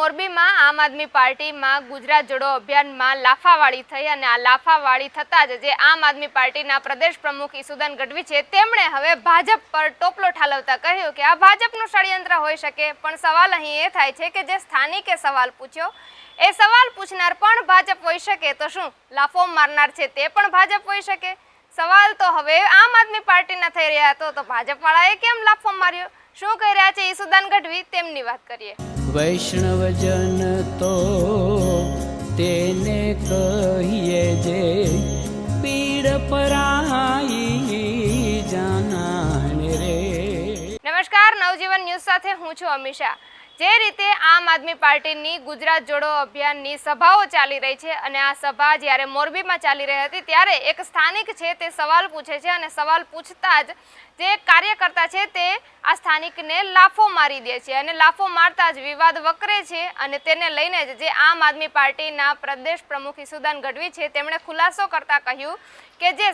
મોરબીમાં આમ આદમી પાર્ટીમાં ગુજરાત જોડો અભિયાનમાં લાફાવાળી થઈ અને આ લાફાવાળી થતાં જ જે આમ આદમી પાર્ટીના પ્રદેશ પ્રમુખ ઈસુદાન ગઢવી છે, તેમણે હવે ભાજપ પર ટોપલો ઠાલવતા કહ્યું કે આ ભાજપનું ષડયંત્ર હોઈ શકે, પણ સવાલ અહીં એ થાય છે કે જે સ્થાનિકે સવાલ પૂછ્યો, એ સવાલ પૂછનાર પણ ભાજપ હોઈ શકે તો શું? લાફો મારનાર છે તે પણ ભાજપ હોઈ શકે? સવાલ તો હવે આમ આદમી પાર્ટીના થઈ રહ્યા હતો તો ભાજપવાળાએ કેમ લાફો માર્યો? શું કહી રહ્યા છે ઈસુદાન ગઢવી? તેમની વાત કરીએ. વૈષ્ણવજન તો તેને કહીએ જે પીડ પરાઈ જાનાને રે. નમસ્કાર, નવજીવન ન્યૂઝ સાથે હું છું અમિષા. જે રીતે આમ આદમી પાર્ટીની ગુજરાત જોડો અભિયાનની સભાઓ ચાલી રહી છે અને આ સભા જ્યારે મોરબીમાં ચાલી રહી હતી ત્યારે એક સ્થાનિક છે તે સવાલ પૂછે છે અને સવાલ પૂછતા જ જે કાર્યકર્તા છે તે આ સ્થાનિકને લાફો મારી દે છે અને લાફો મારતા જ વિવાદ વકરે છે અને તેને લઈને જ જે આમ આદમી પાર્ટીના પ્રદેશ પ્રમુખ ઈસુદાન ગઢવી છે તેમણે ખુલાસો કરતા કહ્યું કે જે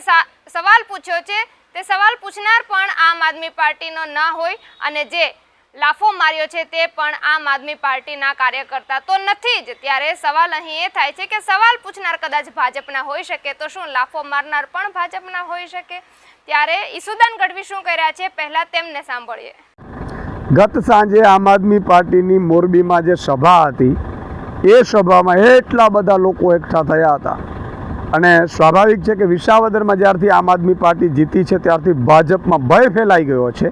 સવાલ પૂછ્યો છે તે સવાલ પૂછનાર પણ આમ આદમી પાર્ટીનો ન હોય અને જે લાફો માર્યો છે તે પણ આમ આદમી પાર્ટીના કાર્યકર્તા તો નથી જ. ત્યારે સવાલ અહીં એ થાય છે કે સવાલ પૂછનાર કદાચ ભાજપના હોઈ શકે તો શું લાફો મારનાર પણ ભાજપના હોઈ શકે? ત્યારે ઈસુદાન ગઢવી શું કર્યા છે? પહેલા તેમને સાંભળીએ. ગત સાંજે આમ આદમી પાર્ટીની મોરબીમાં જે સભા હતી, એ સભામાં એટલા બધા લોકો એકઠા થયા હતા. અને સ્વાભાવિક છે કે વિસાવદરમાં જ્યારથી આમ આદમી પાર્ટી જીતી છે, ત્યારથી ભાજપમાં ભય ફેલાઈ ગયો છે.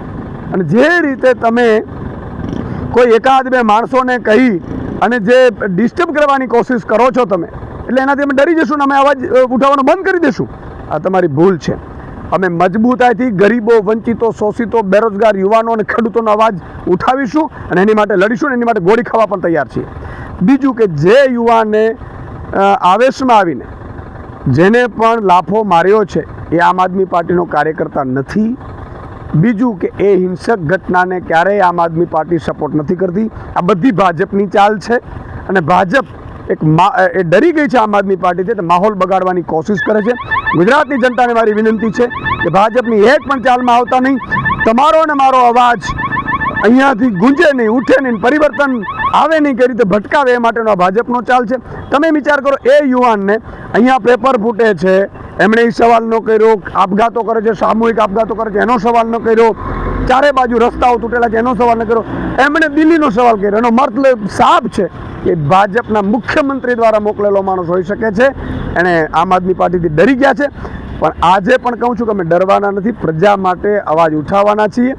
અને જે રીતે તમે કોઈ એકાદ બે માણસોને કહી અને જે ડિસ્ટર્બ કરવાની કોશિશ કરો છો તમે, એટલે એનાથી અમે ડરી જશું ને અમે અવાજ ઉઠાવવાનો બંધ કરી દઈશું આ તમારી ભૂલ છે. અમે મજબૂતાઈથી ગરીબો, વંચિતો, શોષિતો, બેરોજગાર યુવાનો અને ખેડૂતોનો અવાજ ઉઠાવીશું અને એની માટે લડીશું અને એની માટે ગોળી ખાવા પણ તૈયાર છીએ. બીજું કે જે યુવાને આવેશમાં આવીને જેને પણ લાફો માર્યો છે, એ આમ આદમી પાર્ટીનો કાર્યકર્તા નથી. બીજું કે એ હિંસક ઘટનાને ક્યારેય આમ આદમી પાર્ટી સપોર્ટ નથી કરતી. આ બધી ભાજપની ચાલ છે અને ભાજપ એક એ ડરી ગઈ છે આમ આદમી પાર્ટીથી તો માહોલ બગાડવાની કોશિશ કરે છે. ગુજરાતની જનતાને મારી વિનંતી છે કે ભાજપની એક પણ ચાલમાં આવતા નહીં. તમારો અને મારો અવાજ અહીંયાથી ગુંજે નહીં, ઉઠે નહીં, પરિવર્તન આવે નહીં કઈ રીતે ભટકાવે એ માટેનો આ ભાજપનો ચાલ છે. તમે વિચાર કરો, એ યુવાનને અહીંયા પેપર ફૂટે છે, એમણે એ સવાલ ન કર્યો, આપઘાતો કરે છે, સામૂહિક આપઘાતો કરે છે, એનો સવાલ ન કર્યો, ચારે બાજુ રસ્તાઓ તૂટેલા છે, એનો સવાલ ન કર્યો. એમણે દિલ્હીનો સવાલ કર્યો, એનો મતલબ સાફ છે કે ભાજપના મુખ્યમંત્રી દ્વારા મોકલેલો માણસ હોઈ શકે છે, એણે આમ આદમી પાર્ટીથી ડરી ગયા છે. પણ આજે પણ કહું છું કે અમે ડરવાના નથી, પ્રજા માટે અવાજ ઉઠાવવાના છીએ.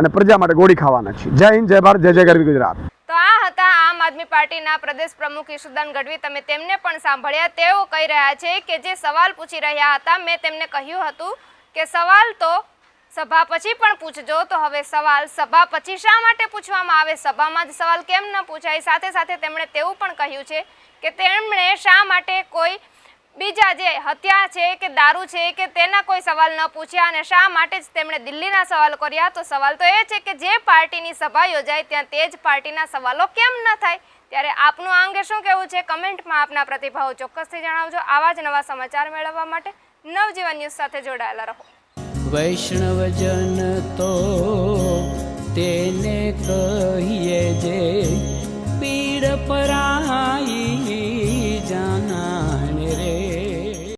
અને પ્રજા માટે ગોળી ખાવાના છીએ. જય હિન્દ, જય ભારત, જય જય ગરવી ગુજરાત. તો આ હતા આમ આદમી પાર્ટીના પ્રદેશ પ્રમુખ ઈશુદાન ગઢવી. તમે તેમને પણ સાંભળ્યા. તેઓ કહી રહ્યા છે કે જે સવાલ પૂછી રહ્યા હતા, મેં તેમને કહ્યું હતું કે સવાલ તો સભા પછી પણ પૂછજો. તો હવે સવાલ સભા પછી શા માટે પૂછવામાં આવે? સભામાં જ સવાલ કેમ ન પૂછાય? સાથે સાથે તેમણે તેવું પણ કહ્યું છે કે તેમણે શા માટે કોઈ બીજા જે હત્યા છે કે દારૂ છે કે તેના કોઈ સવાલ ન પૂછ્યા અને શા માટે જ તેમણે દિલ્હીના સવાલ કર્યા, તો સવાલ તો એ છે કે જે પાર્ટીની સભા યોજાય ત્યાં તે જ પાર્ટીના સવાલો કેમ ન થાય? ત્યારે આપનું આ અંગે શું કહેવું છે? કમેન્ટમાં આપના પ્રતિભાવો ચોક્કસથી જણાવજો. આવા જ નવા સમાચાર મેળવવા માટે નવજીવન ન્યૂઝ સાથે જોડાયેલા રહો. વૈષ્ણવજન તો તેને કહીએ જે પીડ પરાઈ